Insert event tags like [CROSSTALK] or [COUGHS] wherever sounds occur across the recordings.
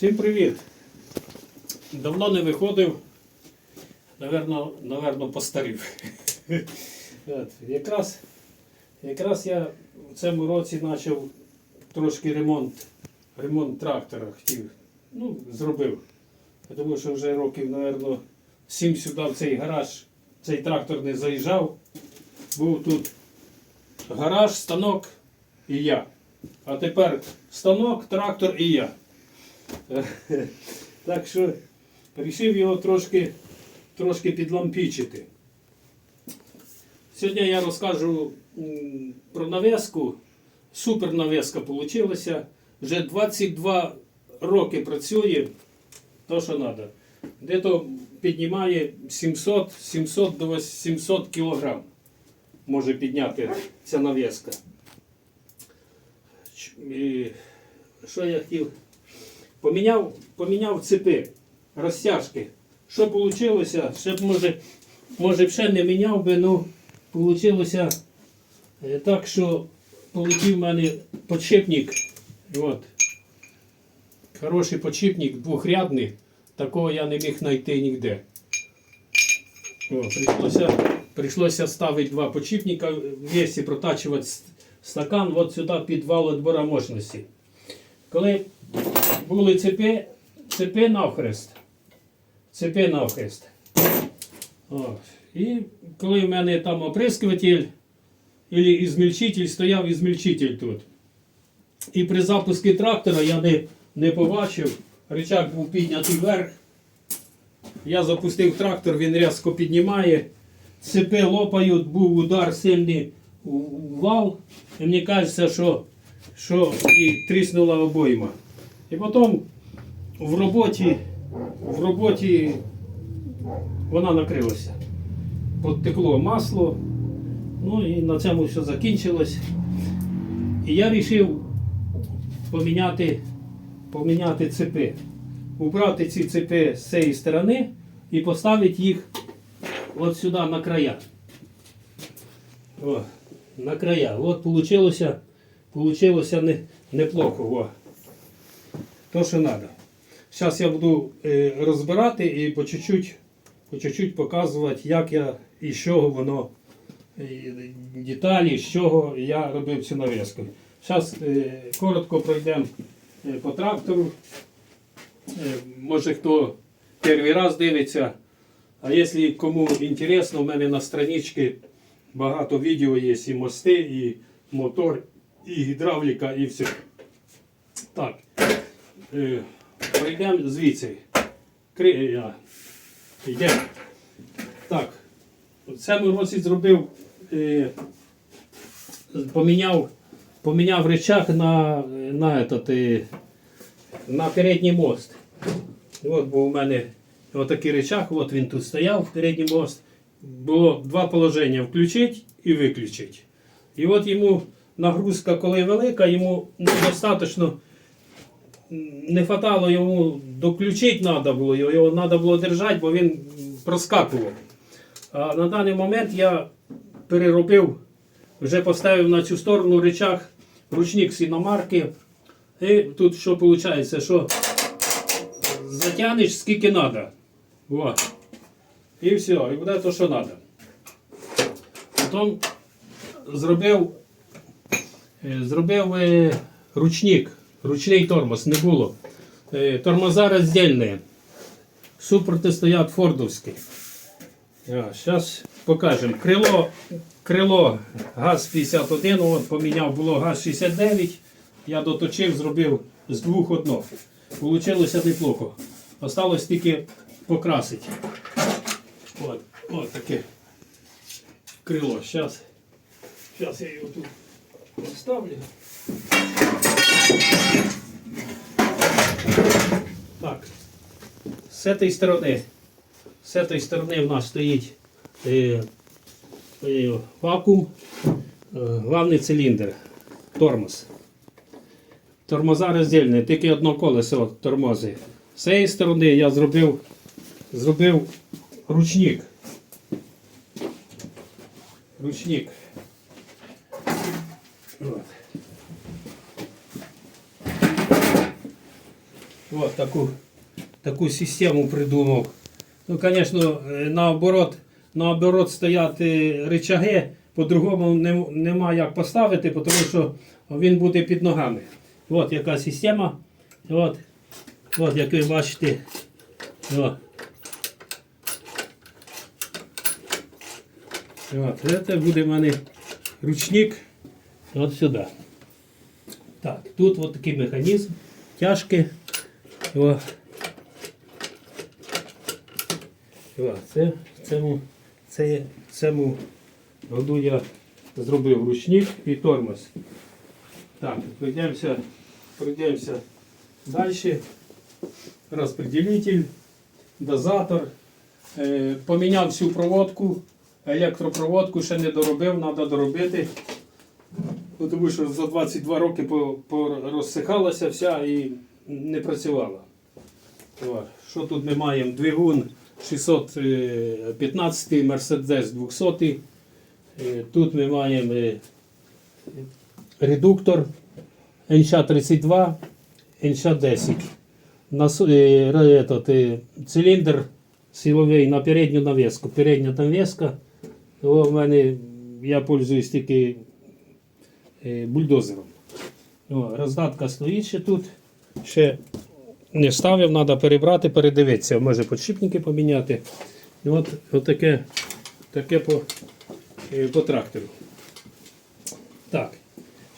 Всім привіт! Давно не виходив, наверно, наверно постарів. [LAUGHS] От, якраз, якраз я в цьому році почав трошки ремонт, ремонт трактора хотів. Ну, зробив. Тому що вже років, наверно, сім сюди в цей гараж, цей трактор не заїжджав. Був тут гараж, станок і я. А тепер станок, трактор і я. [LAUGHS] Так що вирішив його трошки, трошки підлампічити. Сьогодні я розкажу про нав'язку. Супер нав'язка вийшла. Вже 22 роки працює то, що треба. Де-то піднімає 700, 700 до 800 кілограм. Може підняти ця нав'язка. Що я хотів? Поміняв, поміняв цепи, розтяжки. Що вийшло? Ще б може, може б ще не міняв би, ну вийшло так, що полетів в мене подшипник. От. Хороший подшипник, двохрядний. Такого я не міг знайти ніде. О, прийшлося, прийшлося ставити два подшипника, вместе протачувати стакан от сюди під вал відбора мощності. Коли були цепи, цепи навхрест. Цепи навхрест. І коли в мене там оприскуватель, або ізмельчитель, стояв ізмельчитель тут. І при запуску трактора я не, не побачив, рычаг був піднятий вверх. Я запустив трактор, він різко піднімає, цепи лопають, був удар сильний вал. І мені кажеться, що, що і тріснула обойма. І потім в роботі, в роботі вона накрилася. Подтекло масло. Ну і на цьому все закінчилось. І я вирішив поміняти, поміняти цепи. Убрати ці цепи з цієї сторони і поставити їх от сюди на края. О, на края. От не, неплохо. О. То, що треба. Зараз я буду е, розбирати і по чуть-чуть, по чуть-чуть показувати, як я і з чого воно, е, деталі, з чого я робив цю нав'язку. Зараз е, коротко пройдемо по трактору. Може хто перший раз дивиться. А якщо кому інтересно, у мене на страничці багато відео є і мости, і мотор, і гідравліка, і все. Так. Е, Пройдемо звідси. Я. Йдемо. Так. В цьому році зробив, е, поміняв, поміняв речах на, на, этот, е, на передній мост. От був у мене отакий речах, от він тут стояв, передній мост. Було два положення включити і виключити. І от йому нагрузка, коли велика, йому недостатньо не хватало йому доключити треба було, його, треба було держати, бо він проскакував. А на даний момент я переробив, вже поставив на цю сторону речах ручник з іномарки. І тут що виходить, що затягнеш скільки треба. Вот. І все, і буде то, що треба. Потім зробив, е, зробив е, ручник, ручний тормоз, не було. Е, Тормоза роздільні. Супроти стоять фордовські. Зараз покажемо. Крило, крило ГАЗ-51, от поміняв, було ГАЗ-69. Я доточив, зробив з двох одно. Получилося неплохо. Осталось тільки покрасити. От, от таке крило. Зараз, я його тут поставлю. Так. З цієї сторони, з цієї сторони в нас стоїть е, е, вакуум, е, главний циліндр, тормоз. Тормоза роздільні, тільки одно колесо тормози. З цієї сторони я зробив, зробив ручник. Ручник. От. От таку, таку систему придумав. Ну, звісно, наоборот, наоборот стоять е, рычаги, по-другому не, нема як поставити, тому що він буде під ногами. От яка система. От, от як ви бачите. От. От, це буде в мене ручник. От сюди. Так, тут от такий механізм, тяжкий. О. О, це, цьому, це, цьому году я зробив ручник і тормоз. Так, пройдемося, пройдемося далі. Розпределитель, дозатор. Е, поміняв всю проводку, електропроводку ще не доробив, треба доробити. Тому що за 22 роки по- порозсихалася вся і не працювала. Що тут ми маємо? Двигун 615, Mercedes 200. Е, Тут ми маємо е, редуктор NШ-32, NШ-10. Нас, е, ре- этот, е, циліндр силовий на передню навіску. Передня навіска. О, в мене я пользуюсь тільки бульдозером. Роздатка стоїть ще тут. Ще не ставив, треба перебрати, передивитися. Може подшипники поміняти. І от, от таке, таке по, е, по трактору. Так.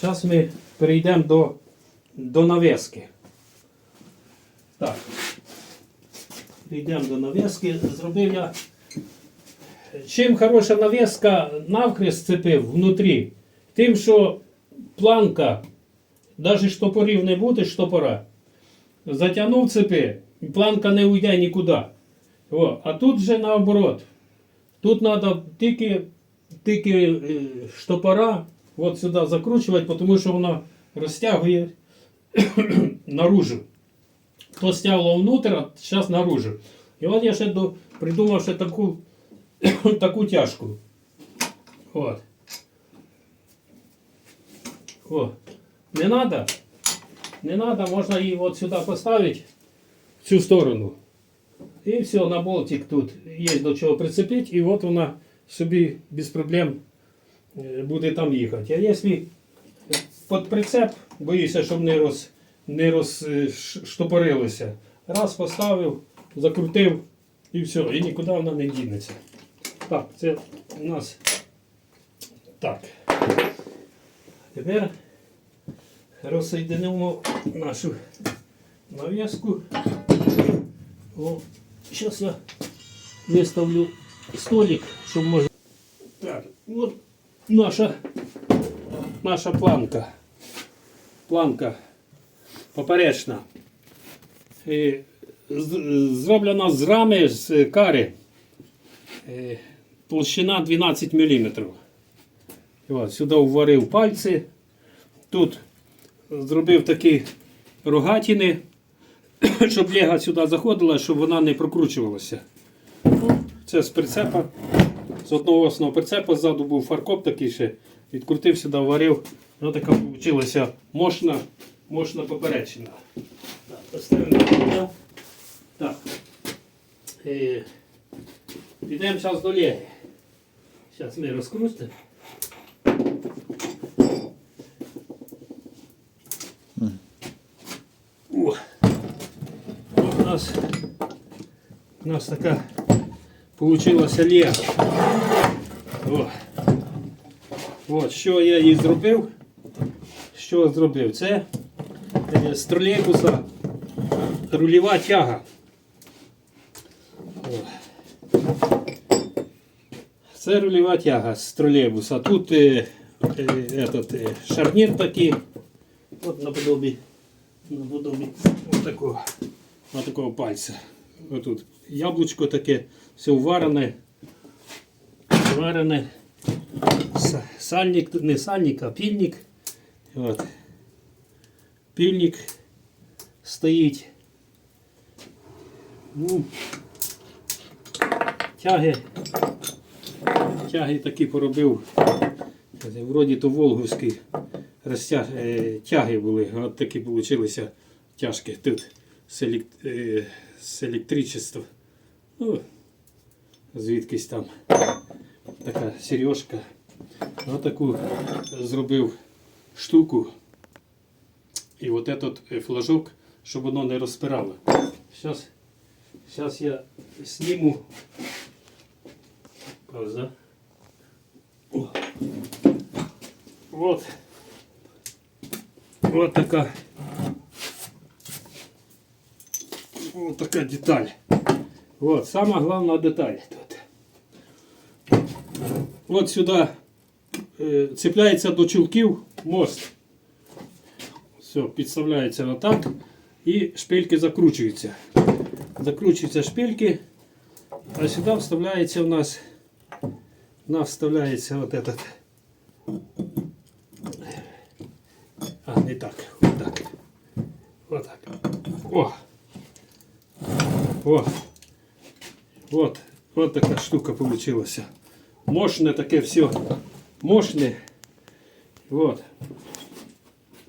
Зараз ми перейдемо до, до навіски. Так. Перейдемо до навіски. Зробив я. Чим хороша навіска навкрест цепив внутрі, тим, що планка, навіть штопорів не буде, штопора. Затягнув цепи, планка не уйде нікуди. О, а тут же наоборот. Тут треба тільки, тільки е, штопора от сюди закручувати, тому що вона розтягує [COUGHS] наружу. То стягло внутрь, а зараз наружу. І от я ще до, придумав ще таку, [COUGHS] таку тяжку. От. О, не надо. Не надо, можна її от сюди поставити, в цю сторону. І все, на болтик тут є до чого прицепити, і от вона собі без проблем е, буде там їхати. А якщо під прицеп, боюся, щоб не роз, не розштопорилося. Раз поставив, закрутив і все, і нікуди вона не дінеться. Так, це у нас так. Тепер розсоєдинимо нашу. О, зараз я виставлю столик, щоб можна. Так, от наша, наша планка. Планка поперечна. З- Зроблена з рами з кари. Толщина 12 мм. От, сюди вварив пальці. Тут зробив такі рогатини, [COUGHS] щоб лега сюди заходила, щоб вона не прокручувалася. Ну, Це з прицепа. З одного основного прицепа ззаду був фаркоп такий ще. Відкрутив сюди, варив. Ось така вийшла мощна, мощна поперечина. Так, поставимо. Так. Е, Підемо зараз до леги. Зараз ми розкрутимо. О, у нас, у нас така получилася лего. О. От, що я їй зробив? Що зробив? Це е, з тролейбуса рульова тяга. О. Це рульова тяга з тролейбуса. Тут е, е, этот, е, шарнір такий. От наподобі, наподобі отакого, отакого пальця. Отут яблучко таке, все варене. Варене. Сальник, не сальник, а пільник. От. Пільник стоїть. Ну, тяги. Тяги такі поробив. Вроді то волговські розтяг... е, тяги були, от такі получилися тяжкі. Тут з, елек... е, з електричества. Ну, звідкись там така сережка. Ось таку зробив штуку. І от этот е, флажок, щоб воно не розпирало. Зараз, зараз я зніму. Пауза. Вот. Вот така. Вот така деталь. Вот, сама главная деталь тут. Вот сюди е, цепляється до чулків мост. Все, підставляється отак. І шпильки закручуються. Закручуються шпильки. А сюди вставляється у нас. У нас вставляється вот этот. А, не так. Вот так. Вот так. О. О. Вот. Вот така штука получилась. Мощне таке все. Мощне. Вот.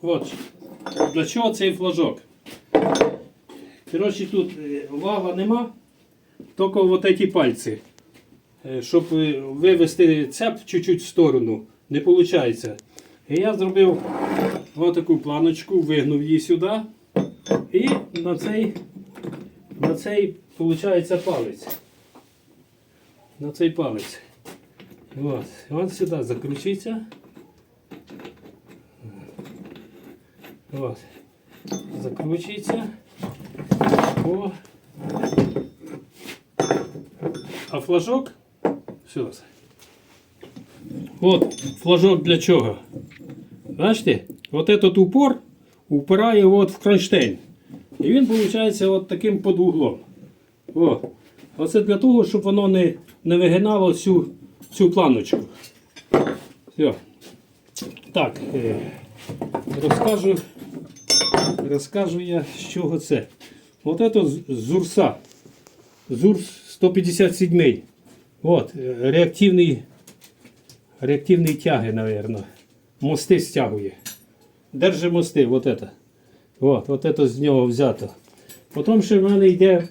Вот. Для чого цей флажок? Коротше, тут е, вала нема, тільки вот эти пальці. Е, Щоб е, вивести цеп чуть-чуть в сторону, не виходить. І я зробив отаку планочку, вигнув її сюди. І на цей, на цей виходить палець. На цей палець. От. Він сюди закручується. От. Закручується. О. А флажок сюди. От флажок для чого? Бачите? От этот упор упирає от в кронштейн. І він виходить от таким під углом. О. Оце для того, щоб воно не, не вигинало цю, цю планочку. Все. Так, е, розкажу, розкажу я, з чого це. От це Зурса. Зурс 157. От, е, реактивний, реактивний тяги, мабуть. Мости стягує. Держи мости, от це. От, от це з нього взято. Потім ще в мене йде,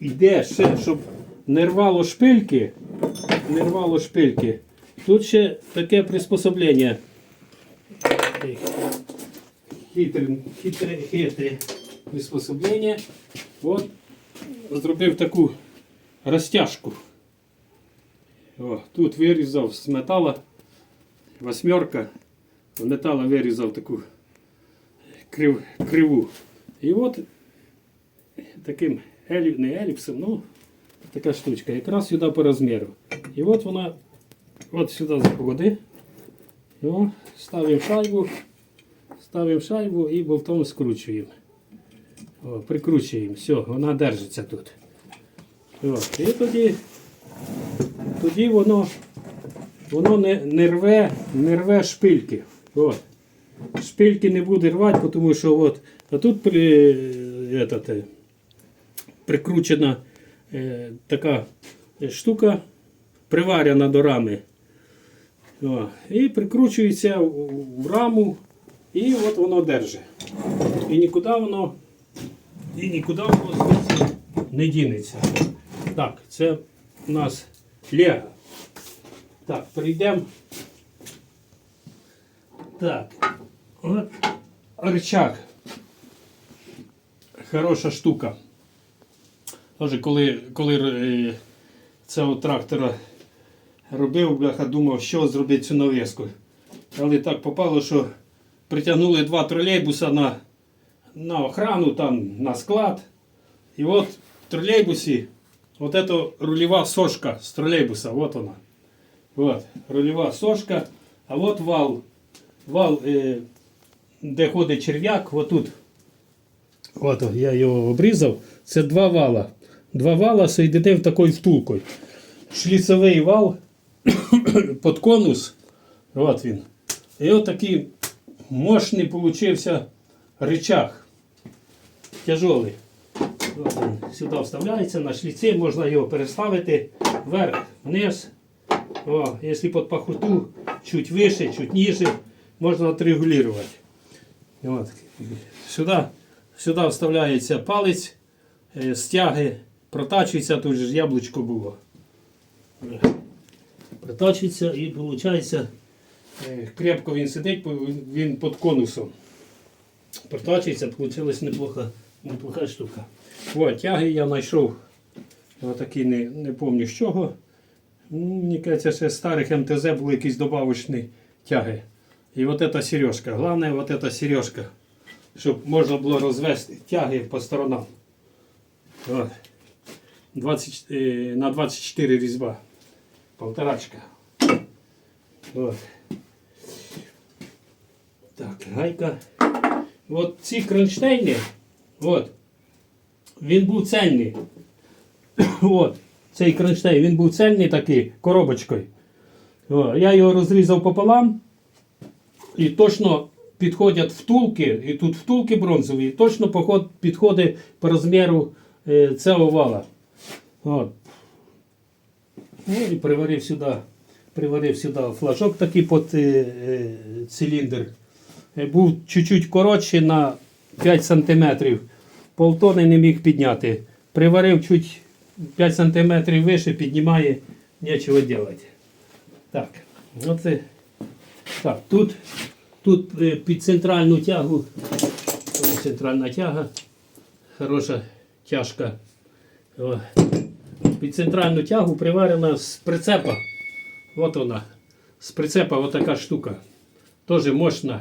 йде ще, щоб не рвало шпильки. Не рвало шпильки. Тут ще таке приспособлення. Хитре, хитре, хитре приспособлення. От зробив таку розтяжку. О, тут вирізав з метала восьмерка. З метала вирізав таку крив, криву. І от таким елі, не еліпсом, ну така штучка. Якраз сюди по розміру. І от вона от сюди заходить. О, ставимо шайбу, ставимо шайбу і болтом скручуємо. О, прикручуємо. Все, вона держиться тут. От. І тоді, тоді воно, воно не, не, рве, не рве шпильки. От. Шпильки не буде рвати, тому що от, а тут при, этот, е, прикручена е, така штука, приварена до рами. О, і прикручується в, раму, і от воно держить. І нікуди воно, і нікуди воно не дінеться. Так, це у нас Лего. Так, прийдемо. Так, от рычаг. Хороша штука. Тоже коли, коли е, цього трактора робив, бляха, думав, що зробити цю навіску. Але так попало, що притягнули два тролейбуса на, на охрану, там, на склад. І от в тролейбусі, от це рульова сошка з тролейбуса, от вона. От, рульова сошка, а от вал. Вал, е, де ходить черв'як, отут. От я його обрізав. Це два вала. Два вала соєдинив такою втулкою. Шліцевий вал [COUGHS] під конус. От він. І от такий мощний получився рычаг. Тяжелий. От він сюди вставляється на шліці, можна його переставити вверх, вниз. О, якщо під пахоту, чуть вище, чуть ниже, можна отрегулювати. От. Сюди, Сюди вставляється палець, е, стяги, протачується, тут же яблучко було. Е, Протачується і виходить, крепко він сидить, він- під конусом. Протачується, вийшла неплоха, неплоха штука. От, тяги я знайшов. Отакі не, не пам'ятаю з чого. Ну, Мені кажеться, ще старих МТЗ були якісь добавочні тяги. І от эта сережка. Головне, от эта сережка. Щоб можна було розвести тяги по сторонам. От. 20, е, на 24 різьба. Полторачка. От. Так, гайка. От ці кронштейни, от, він був цельний. [COUGHS] От, цей кронштейн, він був цельний такий, коробочкою. О, я його розрізав пополам. І точно підходять втулки, і тут втулки бронзові, і точно підходить по розміру е, цього вала. От. Ну і приварив сюди, приварив сюди флажок такий під е, е, циліндр. Був чуть-чуть коротший на 5 см. Полтони не міг підняти. Приварив чуть 5 см вище, піднімає, нічого робити. Так, оце. Так, тут, тут е, під центральну тягу, центральна тяга, хороша тяжка. Під центральну тягу приварена з прицепа. От вона. З прицепа от така штука. Теж мощна,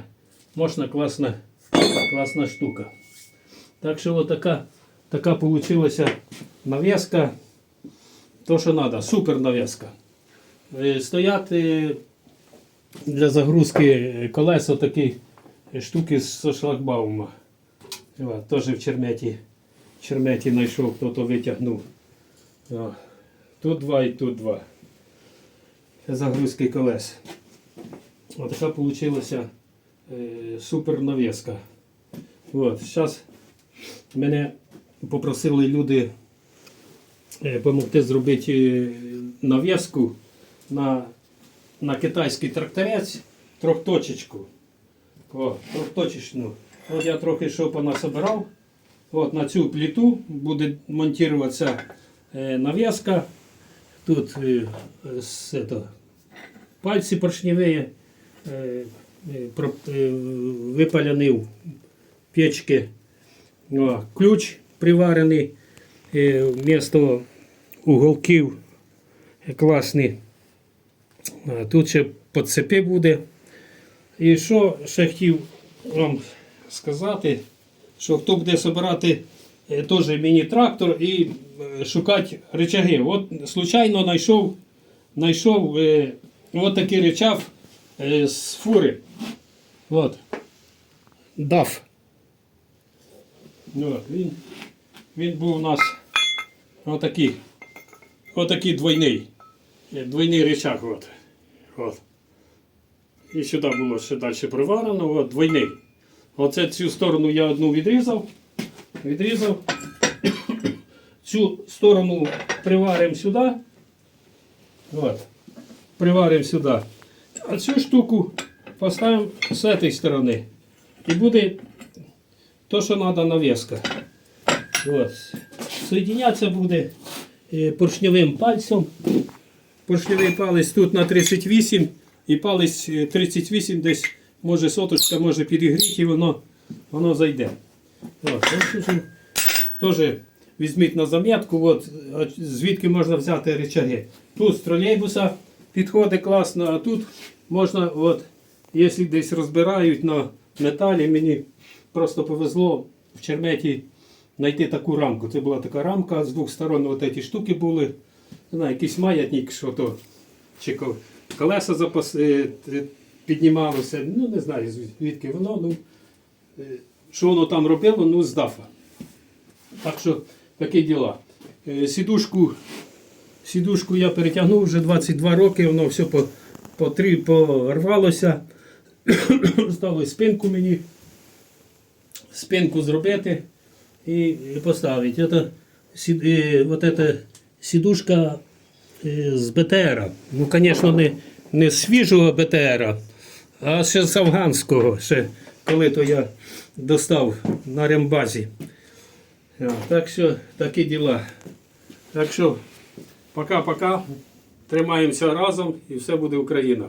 мощна, класна, класна штука. Так що от така, така получилася нав'язка. То, що треба, супер нав'язка. Е, Стоять е, для загрузки колеса такі штуки з шлагбаума. Теж в черметі, черметі знайшов, хто то витягнув. Тут два і тут два. Для загрузки колес. Ось така вийшла е, супер нав'язка. Зараз мене попросили люди допомогти зробити е, нав'язку на, на китайський тракторець трьохточечку. О, трьохточечну. От я трохи що понасобирав. От на цю плиту буде монтуватися е, нав'язка. Тут е, это, пальці поршневі е, е, е, випаляні в печки. О, ключ приварений е, вмісто уголків е, класний. Тут ще по цепі буде. І що ще хотів вам сказати, що хто буде збирати е, теж міні-трактор і е, шукати речаги. От случайно знайшов, знайшов е, от такий речав е, з фури. От. DAF. От, він, він був у нас отакий. Отакий двойний. Е, Двойний речах. От. От. І сюди було ще далі приварено, от двойний. Оце цю сторону я одну відрізав. Відрізав. Цю сторону приваримо сюди. От. Приваримо сюди. А цю штуку поставимо з цієї сторони. І буде то, що треба нав'язка. От. Соєдинятися буде е, поршневим пальцем. Поршневий палець тут на 38 і палець е, 38 десь може соточка може підігріти і воно, воно зайде. Теж візьміть на зам'ятку, от, звідки можна взяти речаги. Тут з тролейбуса підходить класно, а тут можна, от, якщо десь розбирають на металі, мені просто повезло в черметі знайти таку рамку. Це була така рамка, з двох сторон от ці штуки були. Не знаю, якийсь маятник, що то, чи колеса запас, е, піднімалося. Ну, не знаю, звідки воно. Ну, е, що воно там робило, ну, з дафа. Так що такі діла. Е, Сідушку, сідушку я перетягнув вже 22 роки, воно все по, по три порвалося. [COUGHS] Сталося спинку мені. Спинку зробити і, поставити. Это, сі- е, вот эта сідушка е, з БТРа. Ну, звісно, не, не з свіжого БТРа, а ще з афганського. Ще коли то я достав на рембазі. Е, Так що такі діла. Так що, пока-пока. Тримаємося разом і все буде Україна.